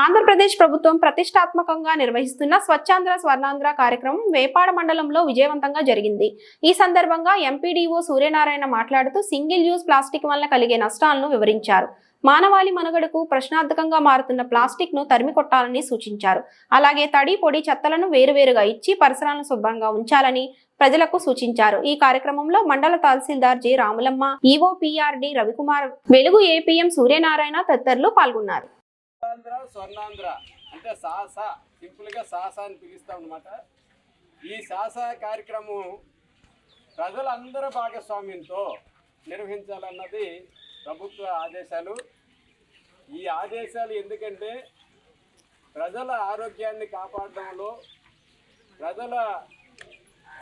ఆంధ్రప్రదేశ్ ప్రభుత్వం ప్రతిష్టాత్మకంగా నిర్వహిస్తున్న స్వచ్ఛాంధ్ర స్వర్ణాంధ్ర కార్యక్రమం వేపాడ మండలంలో విజయవంతంగా జరిగింది. ఈ సందర్భంగా ఎంపీడీఓ సూర్యనారాయణ మాట్లాడుతూ సింగిల్ యూజ్ ప్లాస్టిక్ వల్ల కలిగే నష్టాలను వివరించారు. మానవాళి మనుగడకు ప్రశ్నార్థకంగా మారుతున్న ప్లాస్టిక్ను తరిమి కొట్టాలని సూచించారు. అలాగే తడి పొడి చెత్తలను వేరువేరుగా ఇచ్చి పరిసరాలను శుభ్రంగా ఉంచాలని ప్రజలకు సూచించారు. ఈ కార్యక్రమంలో మండల తహసీల్దార్ J Ramulamma EO PRD Ravikumar వెలుగు ఏపీఎం సూర్యనారాయణ తదితరులు పాల్గొన్నారు. ఆంధ్ర స్వర్ణాంధ్ర అంటే సాస సింపుల్గా సాస అని పిలుస్తాం అనమాట ఈ సాస కార్యక్రమం ప్రజలందరి భాగస్వామ్యంతో నిర్వహించాలన్నది ప్రభుత్వ ఆదేశాలు. ఈ ఆదేశాలు ఎందుకంటే ప్రజల ఆరోగ్యాన్ని కాపాడడంలో ప్రజల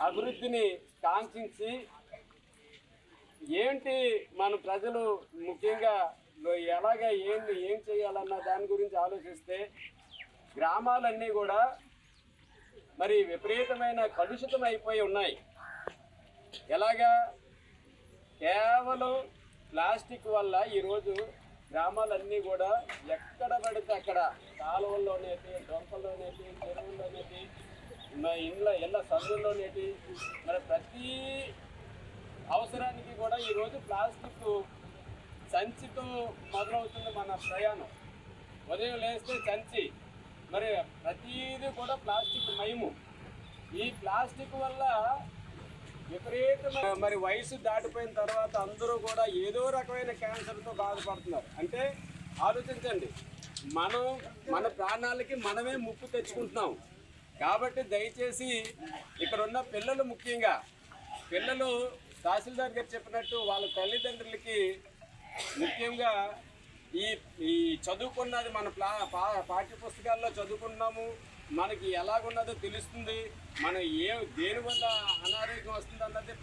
అభివృద్ధిని కాంక్షించి ఏంటి మన ప్రజలు ముఖ్యంగా ఎలాగ ఏంది ఏం చేయాలన్న దాని గురించి ఆలోచిస్తే గ్రామాలన్నీ కూడా మరి విపరీతమైన కలుషితం అయిపోయి ఉన్నాయి. ఎలాగా? కేవలం ప్లాస్టిక్ వల్ల ఈరోజు గ్రామాలన్నీ కూడా ఎక్కడ పడితే అక్కడ కాలువల్లోనేటి డొంకల్లోనేటి చెరువుల్లోనేటి మా ఇండ్ల ఇళ్ళ సందుల్లోనేటి మరి ప్రతి అవసరానికి కూడా ఈరోజు ప్లాస్టిక్ సంచితో మొదలవుతుంది మన ప్రయాణం. ఉదయం లేస్తే సంచి. మరి ప్రతిదీ కూడా ప్లాస్టిక్ మయము ఈ ప్లాస్టిక్ వల్ల విపరీతమైన మరి వయసు దాటిపోయిన తర్వాత అందరూ కూడా ఏదో రకమైన క్యాన్సర్తో బాధపడుతున్నారు. అంటే ఆలోచించండి. మనం మన ప్రాణాలకి మనమే ముప్పు తెచ్చుకుంటున్నాం. కాబట్టి దయచేసి ఇక్కడ ఉన్న పిల్లలు ముఖ్యంగా పిల్లలు తహసీల్దార్ గారు చెప్పినట్టు వాళ్ళ తల్లిదండ్రులకి ముఖ్యంగా ఈ ఈ చదువుకున్నది మన ప్లా పా పాఠ్య పుస్తకాల్లో చదువుకున్నాము మనకి ఎలాగున్నదో తెలుస్తుంది. మనం ఏ దేనివల్ల అనారోగ్యం వస్తుంది అన్నది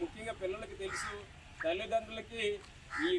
ముఖ్యంగా పిల్లలకి తెలుసు. తల్లిదండ్రులకి ఈ